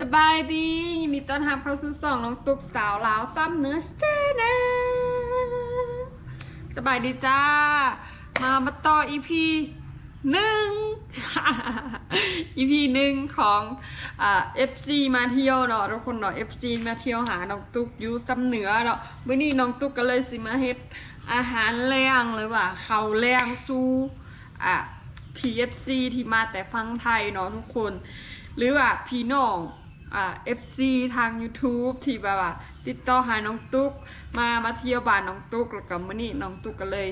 สบายดียินดีต้อนรับเข้าสู่สองน้องตุกสาวลาวซ้ำเนื้อเจนะสบายดีจ้า มามาต่อ EP หนึ่ง EP หนึ่งของเอ่า FC มาเที่ยวเนาะทุกคนเนาะ FC มาเที่ยวหาน้องตุกอยู่ซ้ำเหนือเนาะมื้อนี้น้องตุกก็เลยสิมาเฮ็ดอาหารแรงเลยว่ะเขาแรงสู้อะ PFC ที่มาแต่ฟังไทยเนาะทุกคน หรือว่าพี่น้อง เอ่า FC ทาง YouTube ที่แบบว่าติดต่อหาน้องตุ๊ก มามาเที่ยวบ้านน้องตุ๊กแล้วก็มื้อนี้น้องตุ๊กก็เลย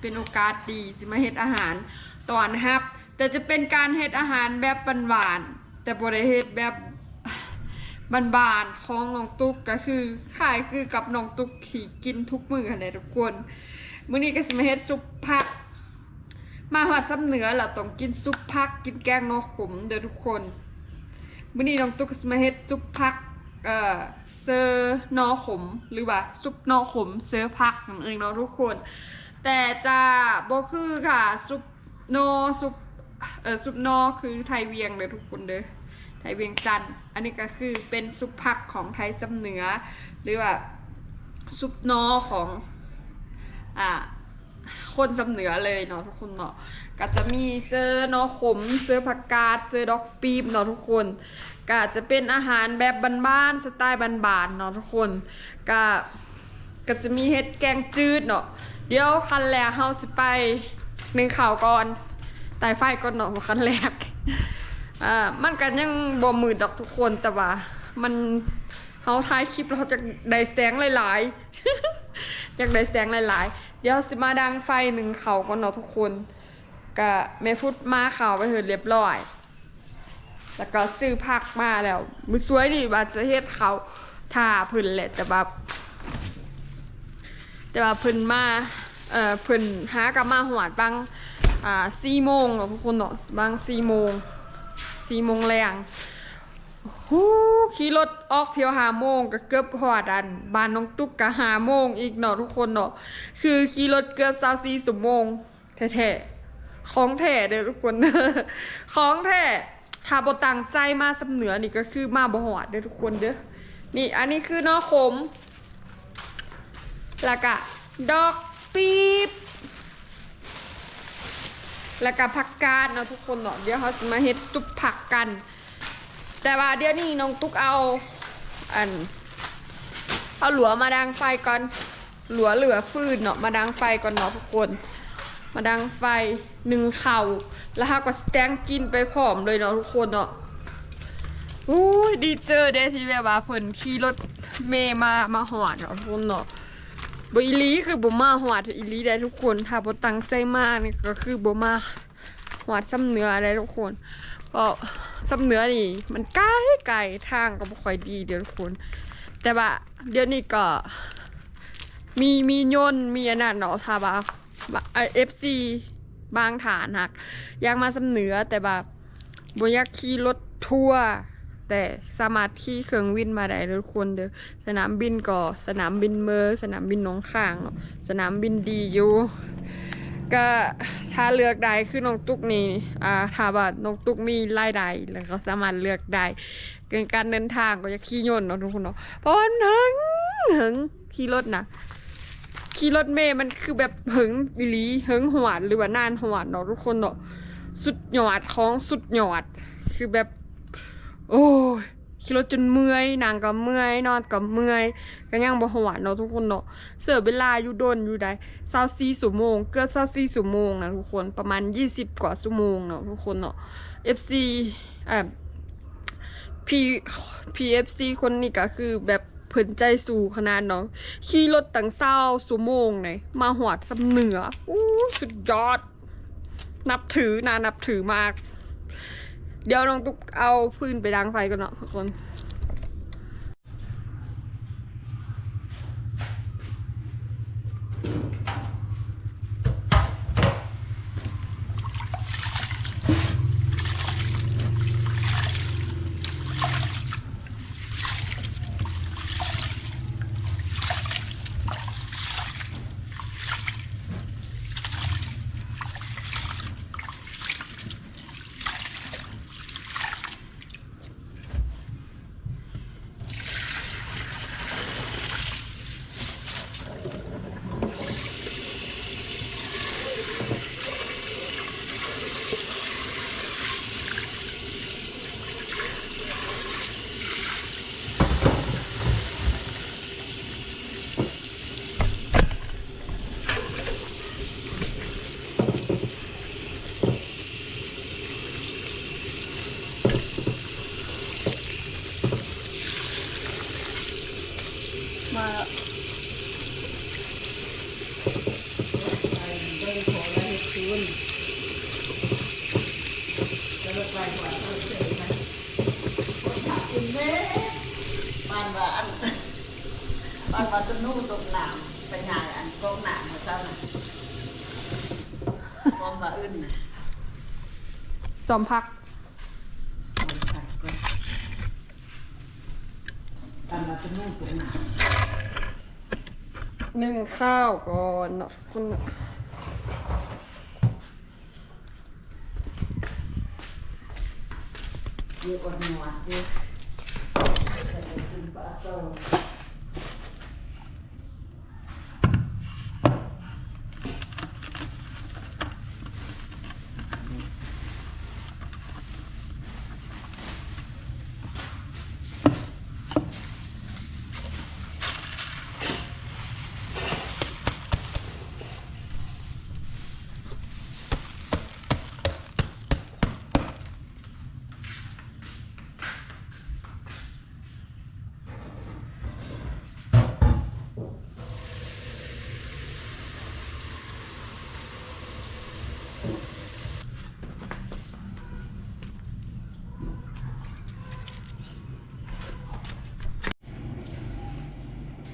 เป็นโอกาสดีสิมาเฮ็ดอาหารตอนฮับ แต่จะเป็นการเฮ็ดอาหารแบบหวานๆแต่บ่ได้เฮ็ดแบบบานๆของน้องตุ๊กก็คือขายคือกับน้องตุ๊กที่กินทุกมื้อหั่นแหละทุกคนมื้อนี้ก็สิมาเฮ็ดซุปผัก มาหอดซ้ำเหนือเราต้องกินซุปผักกินแกงนอกขมเด้อทุกคน มื้อนี้น้องตุ๊กสมาเฮ็ดซุปผักเอ่อเซอร์นอขมหรือว่าซุปนอขมเซอร์ผักนั่นเองเนาะทุกคน แต่จะบ่คือค่ะซุปโนซุปเอ่อซุปนอคือไทยเวียงเด้อทุกคนเด้อไทยเวียงจันอันนี้ก็คือเป็นซุปผักของไทยซ้ำเหนือ หรือว่าซุปนอของอ่า คนสำเหนือเลยเนาะทุกคนเนาะก็จะมีเสื้อนอขมเสื้อผักกาดเสื้อดอกปีบเนาะทุกคนก็จะเป็นอาหารแบบบ้านๆสไตล์บ้านๆเนาะทุกคนก็ก็จะมีเฮ็ดแกงจืดเนาะเดี๋ยวคันแรกเฮาสิไปหนึ่งข่าวก่อนไต่ไฟก่อนเนาะคันแรกอ่ามันก็ยังบ่มืดดอกทุกคนแต่ว่า มันเฮาถ่ายคลิปแล้วเราจะได้แสงหลายๆอยากได้แสงหลายๆ ดี๋ยวสิมาดังไฟหนึ่งเขาก่อนเนาะทุกคนก็แม่พุดมาเขาไปเหินเรียบร้อย แล้วก็ซื้อผักมาแล้วมือสวยนี่ว่าจะเฮ็ดเขาท่าพิ่นแหละแต่ว่าแต่ว่าเพิ่นมาเอ่อเพิ่นหากลับมาหวดบางอ่าสี่โมงเนาะทุกคนเนาะบางสี่โมงสี่โมงแรง ฮู้ขี่รถออกเพียวหาโมงก็เกือบหอดอันบ้านน้องตุ๊กก็หาโมงอีกเนาะทุกคนเนาะคือขี่รถเกือบสาวสี่สมงแท้ๆของแท้เด้อทุกคนของแท้ถ้าบตังใจมาสำเหนือนี่ก็คือมาบ่หอดเด้อทุกคนเด้อนี่อันนี้คือนอขมแล้วก็ดอกปี๊บแล้วก็ผักกาดเนาะทุกคนเนาะเดี๋ยวเขาจะมาเฮ็ดซุปผักกัน แต่ว่าเดี๋ยวนี้น้องตุ๊กเอา อัน เอาหลัวมาดังไฟก่อน หลัวเหลือฟืนเนาะมาดังไฟก่อนเนาะทุกคน มาดังไฟหนึ่งเข่าแล้วฮาก็สแตงกินไปพร้อมเลยเนาะทุกคนเนาะอู้ดีเจอเด้ที่แบบว่าเพิ่นขี่รถเมย์มามาหอดเนาะทุกคนเนาะบอีลีคือบมาหอดอีลีได้ทุกคนถ้าบตั้งใจมากนี่ก็คือบมาหอดซ้ำเนื้อได้ทุกคน ก็สำเนือนี่มันไกลไกลทางก็บ่ค่อยดีเดี๋ยวทุกคนแต่ว่าเดี๋ยวนี้ก็ มีมียนมีอันนั้นเนาะถ้าว่าเอฟซีบางฐานหักอยากมาสำเนือแต่แบบบ่อยากขี่รถทัวร์แต่สามารถขี่เครื่องวินมาได้เลยทุกคนเด้อสนามบินก็สนามบินเมอร์สนามบินหน้องข้างเนาะสนามบินดีอยู่ ก็ถ้าเลือกได้คือน้องตุกนี่อ่าถ้าว่าน้องตุกมีรายได้แล้วก็สามารถเลือกได้เกินการเดินทางก็จะขี่ยนต์เนาะทุกคนเนาะเพราะว่าหึงหึงขี่รถนะขี่รถเมย์มันคือแบบหึงอีหลีหึงหวดหรือว่านานหวดเนาะทุกคนเนาะสุดยอดของสุดยอด คือแบบ โอ้ย ขี่รถจนเมื่อยนางก็เมื่อยนอนก็เมื่อยก็ยังบ่หวานเนาะทุกคนเนาะเสือเวลาอยู่โดนอยู่ได้เศร้าสี่ชั่วโมง เกือบเศร้าสี่ชั่วโมงนะทุกคนประมาณยี่สิบกว่าชั่วโมงเนาะทุกคนเนาะ FC เอ่อ P PFC คนนี้ก็คือแบบเพิ่นใจสู่ขนาดเนาะขี่รถตั้งเศร้าชั่วโมงไหนมาหวดสำเหนืออู้สุดยอด นับถือนานับถือมากเดี๋ยวน้องตุ๊กเอาฟืนไปดังไฟกันเนาะทุกคน อันบ้านว่าจะนู่นตรงหนามไปงานอันกองหนามมาเจ้าน่ะกองว่าอื่นน่ะสอมพักเอาไปก่อนบ้านว่าจะนู่นตรงหนามนึ่งข้าวก่อนเนาะคุณ เนาะเยอะกว่าหัวเยอะใส่กินปลาโ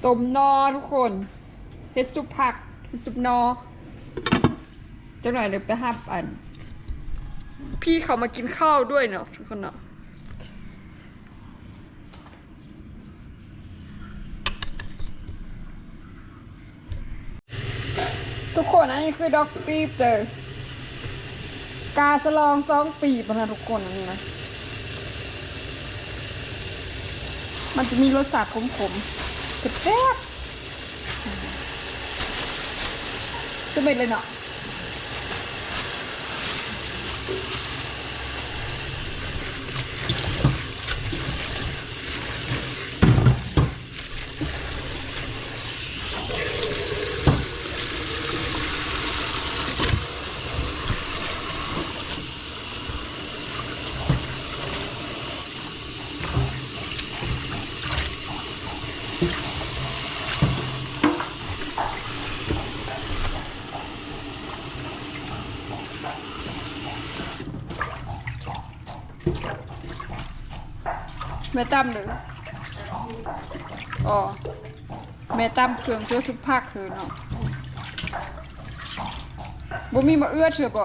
ต้มนอทุกคนเฮ็ดซุปผักเฮ็ดซุปนอจังหน่อยเดี๋ยวไปหับอัน พี่เขามากินข้าวด้วยเนาะทุกคนเนาะทุกคนอันนี้คือดอกปีบเลยกาสลองสองปีบนะทุกคนอันนี้นะ มันจะมีรสชาติขมๆ แซ่บจะเป็นเลยเนาะ ม่ตั้มเลยอ๋อแม่ตั้มเครื่องเชื้อสุภาคคือเนาะบ่มีมาเอื้อเชื่อบ่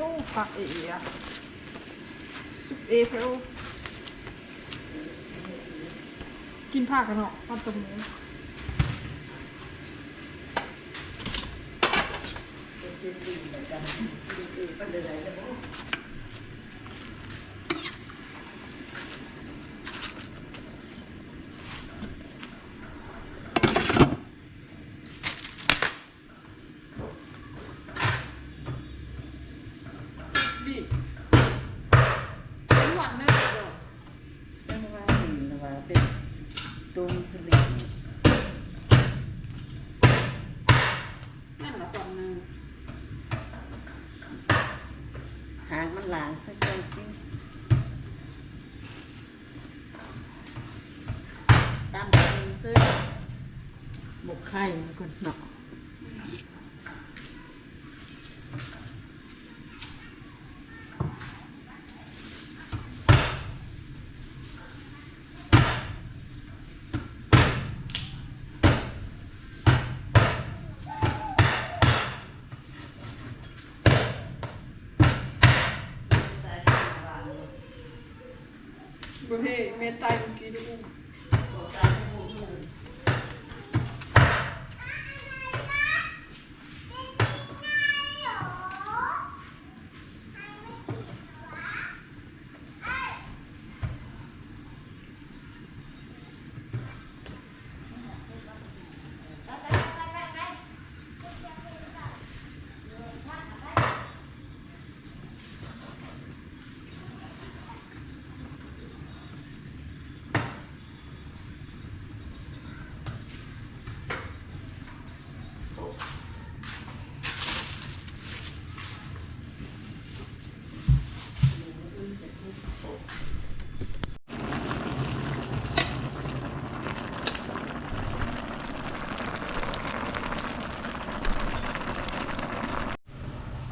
โอ้ผักเอียสุปเอเฟลกินผักกันเนาะตอนตรงนี้เป็นจริงดีเหมือนกันดีดีเป็นอะไรแล้วบ่ ดิเป็นหวานเนอร์เด้อ จังว่าดีนะว่าเป็นตุงสลิง นั่นแหละหวานเนอร์ หางมันหลางสั กใจจริงตามเป็นซื้อหมกไข่มันก่อนเนาะ เฮ้เมตายเมื่อกี้ดู ตัวการให้พูดเลย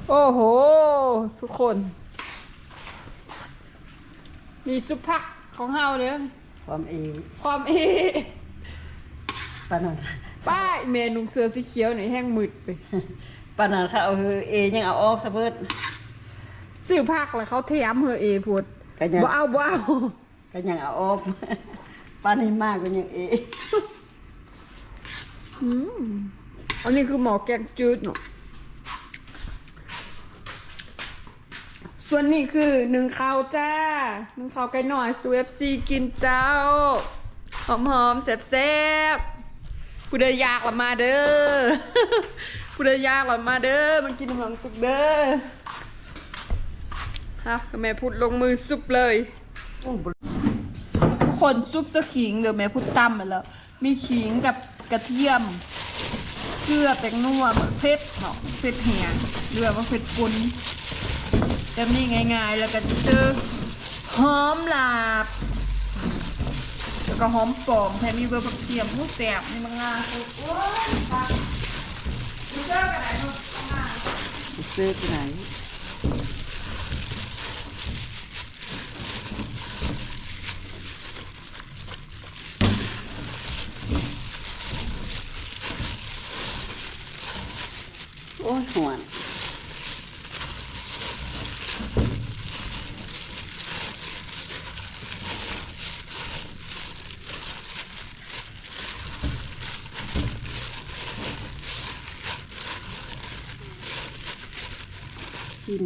โอ้โห ทุกคน มีซุปผักของเฮาเด้อความเอความเอปานนันป้ายเมนูเสือสีเขียวหน่อยแห้งมืดไปปานนันเขาเอาเอยังเอาออกซะเบิดซื้อผักแล้วเขาเทียมเฮอเอพูดก็ยังบ่เอาบ่เอาก็ยังเอาออกปานนี้มากก็ยังเออืมอันนี้คือหมอแกงจืดเนาะ ส่วนนี้คือหนึ่งข้าวจ้าหนึ่งข้าวไก่หน่อยซูเอฟซีกินเจ้า หอมหอมๆแซ่บๆผู้ใดอยากละมาเด้อผู้ใดอยากละมาเด้อมันกินหลังตุกเด้อฮะแม่พูดลงมือซุปเลยทุกคนซุปจะขิงเดี๋ยวแม่พูดตำมาแล้ว มีขิงกับกระเทียมเกลือแป้งนัวมะเผ็ดเนาะเผ็ดแห้งเรือว่าเผ็ดปุน แต่นี่ง่ายๆ แล้วก็จะเจอหอมลาบ แล้วก็หอมปอมแถมมีเบอร์ผักเทียมผู้แสบนี่มันงาสุดโอ้ยตายดูเจอกันไหนเนาะข้างาซื้อไปไหนโอ้ยหวน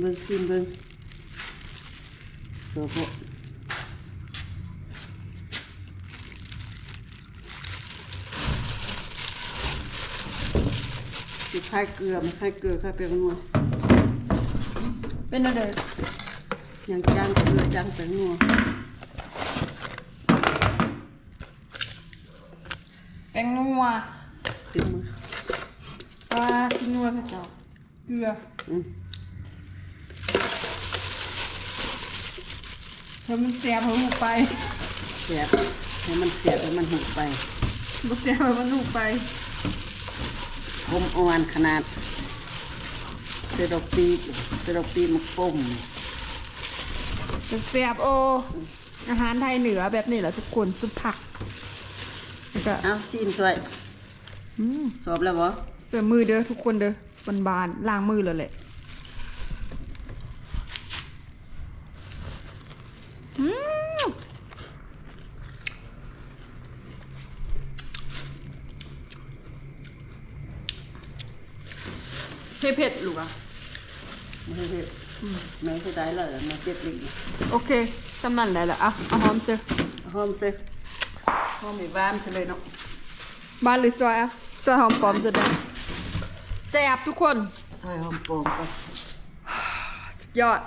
เบิงซิมเบิงโซโบสิค่ายเกลือไม่ค่ายเกลือค่ายเปรี้ยวนัวเป็นอะไรยังจ้างเกลือจ้างแป้งนัวแป้งนัวถึงมือปลาขี้นัวพระเจ้าเกลืออืม เธอมันแสบเธอหูไปเสียบให้มันเสียบให้มันหุบไปบ่แสบเธอมันหูไปอมอ่อนขนาดเซโรปีเซโรปีมันปุ่มเป็นแสบโอ อาหารไทยเหนือแบบนี้แหละทุกคนซุปผักแล้วก็เอาซีนสวยอืม สอบแล้วบ่เสื้อมือเด้อทุกคนเด้อบานๆล้างมือเลยแหละอืม เผ็ดๆลูกอะไม่ใช่ไม่ใช่ได้เลยมันเจ็บลิ้นโอเคสำนันได้ละอะเอาหอมเจอหอมซิหอมอีบ้านซะเลยเนาะบ้านหรือซอยอะซอยหอมปลอมจะได้แซ่บทุกคนซอยหอมโป่งก่อนสุดยอด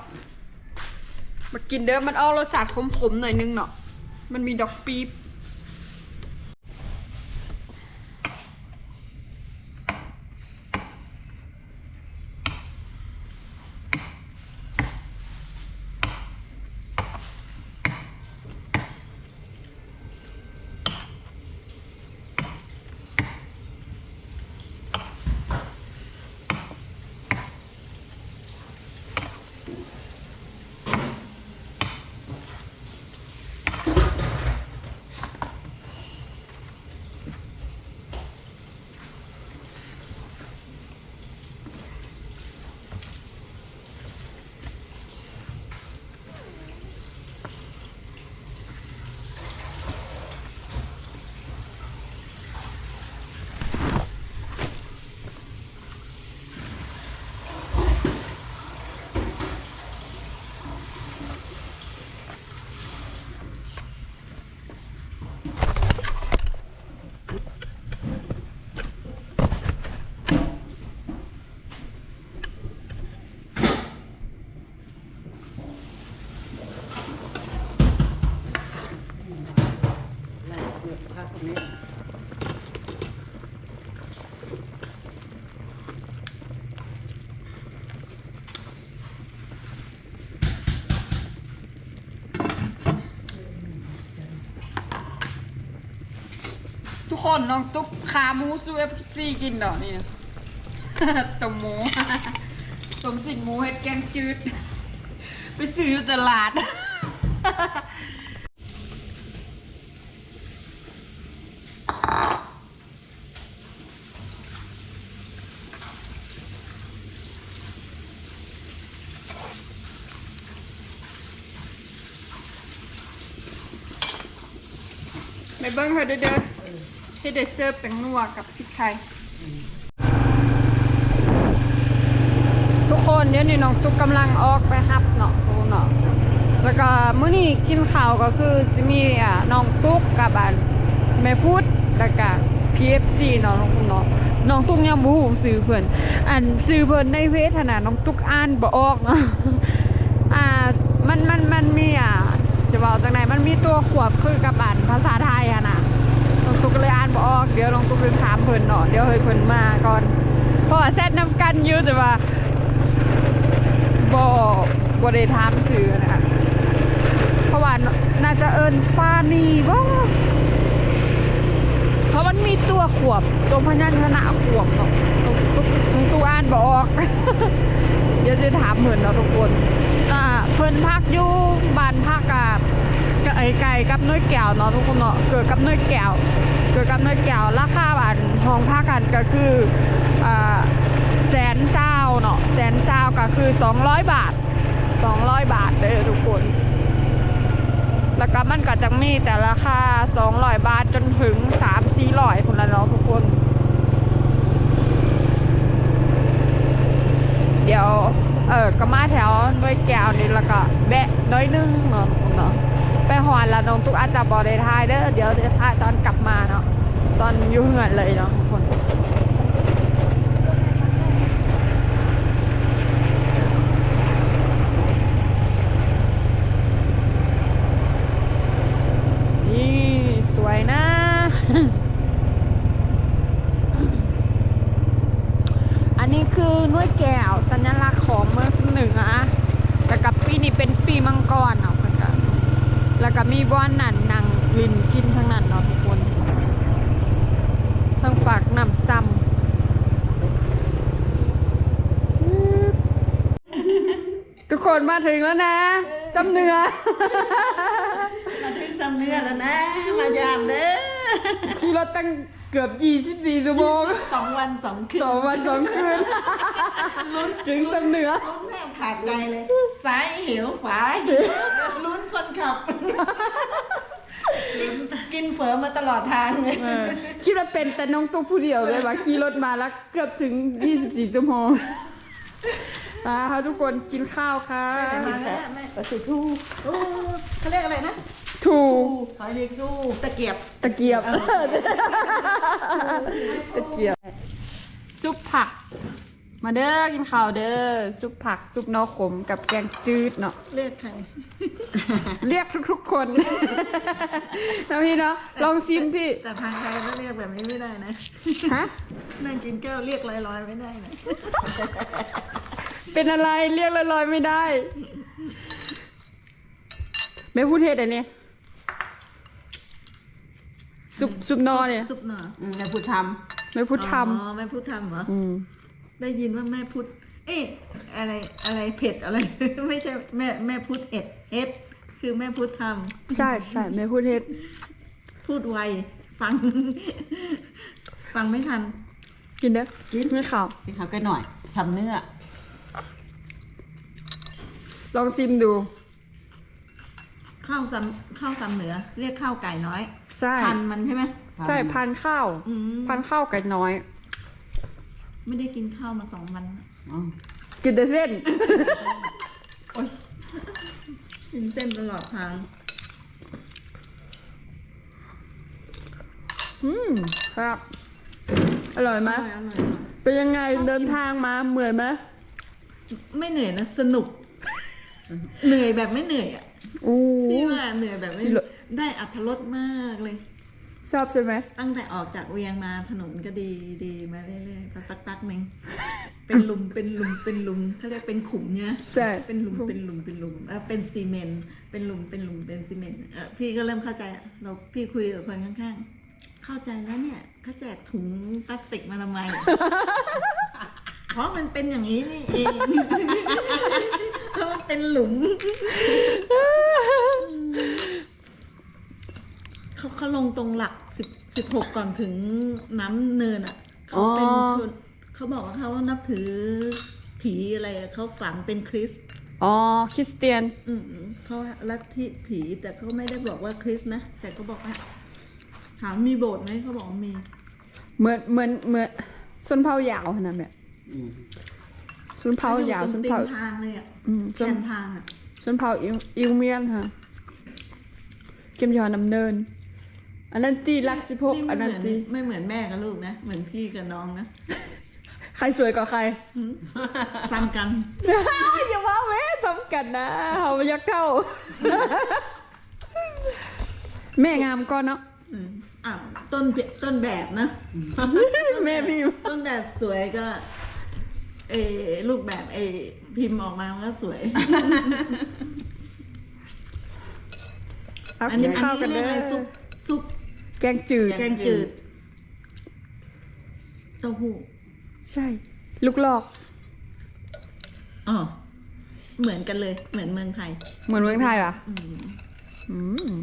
มากินเด้อมันเอารสชาติขมๆหน่อยนึงเนาะมันมีดอกปี๊บ คนน้องตุ๊กขาหมูซูเอฟซีกินดอกนี่ต้มหมูต้มสิ่งหมูเฮ็ดแกงจืด ไปซื้ออยู่ตลาด ไปเบิ้งเธอเด้อเด้อ ให้ได้เสิร์ฟแป้งนัวกับพริกไทย ทุกคนเดี๋ยวนี้น้องตุ๊กกำลังออกไปฮับเนาะทุกเนาะแล้วก็มื้อนี้กินข้าวก็คือจะมีอ่าน้องตุ๊กกับอันแม่พุดแล้วก็ PFC เนาะทุกคนเนาะน้องตุ๊กยังบ่ฮู้ซื้อเพิ่นอันซื้อเพิ่นในเฟซหั่นน่ะน้องตุ๊กอ่านบ่ออกเนาะอ่ามันมันมันมีอะจะบอกจากไหนมันมีตัวขวบคือกับอ่านภาษาไทยอะนะ ตุ๊กก็เลยอ่านบออก เดี๋ยวน้องตุ๊กเลยถามเพิ่นเนาะเดี๋ยวให้เพิ่นมาก่อนเพราะว่าแซดน้ำกันอยู่แต่ว่าบ่บ่ได้ถามชื่อนะคะเพราะว่าน่าจะเอิ้นปานีบ่เพราะมันมีตัวขวบตัวพยัญชนะขวบเนาะน้องตุ๊กน้องตุ๊กอ่านบออก เดี๋ยวจะถามเหมือนเราะทุกคนอ่าเพิ่นพักอยู่บ้านพักกับกับ ไอ้ไก่กับน้อยแก้วเนาะทุกคนเนาะเกิดกับน้อยแก้วเกิดกับน้อยแก้วราคาบ้านห้องพักกันก็คืออ่าแสนเศร้าเนาะแสนเศร้าก็คือ 200 บาท 200 บาทเด้อทุกคน แล้วก็มันก็จะมีแต่ราคา200 บาทจนถึง 3-400คนละเนาะทุกคนเดี๋ยว เออก็มาแถวน้อยแก้วนี่แล้วก็แบะน้อยนึงเนาะเนาะไปหอนล้วน้องตุ๊กอาจจะบอได้ทายเด้อเดี๋ยวจะทายตอนกลับมาเนาะตอนอยู่เหือนเลยเนาะทุกคนนี่สวยนะ อันนี้คือน้วยแก้วสัญลักษณ์ของเมืองเหนือแต่กับปี นี้เป็นปีมังกรเนาะเพื่อนกันแล้วก็มีบ้านนั่นนางลินกินทั้งนั้นเนาะทุกคนทั้งฝากน้ำซ้ำทุกคนมาถึงแล้วนะจำเนื้อ มาถึงจำเนื้อแล้วนะ มายามเด้อขี่รถตั้ง เกือบ 24ชั่วโมงสองวันสองคืนสองวันสองคืนถึงจำเนื้อลุ้นแทบขาดใจเลยซ้ายหิวฝายลุ้นคนขับกินกินเฝอมาตลอดทางเลยเออคิดว่าเป็นแต่น้องตุ๊กผู้เดียวเลยว่าขี่รถมาแล้วเกือบถึง 24ชั่วโมง มาค่ะทุกคนกินข้าวค่ะมาแล้วแม่ปลาสิทูโอ้เขาเรียกอะไรนะถูเขาเรียกทูตะเกียบตะเกียบตะเกียบ ซุปผัก มาเด้อกินข้าวเด้อซุปผักซุปนอขมกับแกงจืดเนาะเรียกใครเรียกทุกๆคนนะพี่เนาะลองซิมพี่ แต่ทางใครก็เรียกแบบนี้ไม่ได้นะฮะนั่งกินแก้วเรียกลอยๆไม่ได้นะ เป็นอะไรเรียกลอยๆไม่ได้ ไม่พูดเทศอันนี้ซุปซุปนอเนี่ยซุปหน่อแม่พูดทไม่พูดทอ๋อแม่พูดทำเหรอำอืมได้ยินว่าแม่พูด เอ๊ะอะไรอะไรเผ็ดอะไร ไม่ใช่แม่แม่พูดเอ็ดเอ็ดคือแม่พูดทใช่ใช่ไม่พูดเทศำพูดไว ฟัง ฟังไม่ทัน กินเด้อกิน ไม่ข่าวำกินข้าวใกล้หน่อยสำเนื้อ ลองซิมดู ข้าวซำข้าวซำเหนือ เรียกข้าวไก่น้อย ใช่ พันมันใช่ไหมใช่พันข้าว อืมพันข้าวไก่น้อย ไม่ได้กินข้าวมาสองวันอืมกินแต่เส้นกินเส้นตลอดทาง อืมครับ อร่อยไหมอร่อยอร่อยอร่อยเป็นยังไงเดินทางมาเหนื่อยไหมไม่เหนื่อยนะ สนุก เหนื่อยแบบไม่เหนื่อยอะอู้พี่ว่าเหนื่อยแบบไม่ที่เหลือได้อัธรสมากเลย ชอบใช่ไหม ตั้งแต่ออกจากเวียงมาถนนก็ดีดีมาเรื่อยๆพอสักพักหนึ่งเป็นหลุมเป็นหลุมเป็นหลุมเขาเรียกเป็นขุมเนี่ยใช่เป็นหลุมเป็นหลุมเป็นหลุมเออเป็นซีเมนต์เป็นหลุมเป็นหลุมเป็นซีเมนต์เออพี่ก็เริ่มเข้าใจอะเราพี่คุยกับคนข้างๆ เข้าใจแล้วเนี่ยเขาแจกถุงพลาสติกมาทำไมเพราะมันเป็นอย่างนี้นี่เอง เพราะมันเป็นหลุม เขาเขาลงตรงหลักสิบสิบหกก่อนถึงน้ำเนินอะ เขาเป็นอ๋อ ชนเขาบอกว่าเขานับถือผีอะไรอะเขาฝังเป็นคริสต์อ๋อคริสเตียน อืมเขาลัทธิผีแต่เขาไม่ได้บอกว่าคริสต์นะ แต่เขาบอกว่าถามมีโบสถ์ไหมเขาบอกว่ามี เหมือนเหมือนเหมือนส้นเผายาวขนาดแบบ อืมส้ นเผายาวขส้นตีเผานทางเลยอะอืมแคส้นมทางอะส้นเผาอิวอิวเมียนค่ะเกมยอนดำเนิน อันนั้นตีรักสิบหกนี่อัไม่นเหนั้นมือนตีไม่เหมือนแม่กับลูกนะ เหมือนพี่กับน้องนะใครสวยกว่าใครหืมซ้ำกัน อย่าว่าเว้ยทำกันนะเขาไม่ยักเท่าแม่งามก่อนเนาะ อืมอะต้นแบบต้นแบบนะ แม่พี่ ต้นแบบสวยก็ เออลูกแบบเออพิมพ์ออกมามันก็สวยเอากินข้าวกันเรีเด้ยกอะไรอซุปซุปแกงจืด แกงจืดเต้าหู้ใช่ ลูกลอก อ๋อเหมือนกันเลย เหมือนเมืองไทย เหมือนเมืองไทยป่ะอืมอืม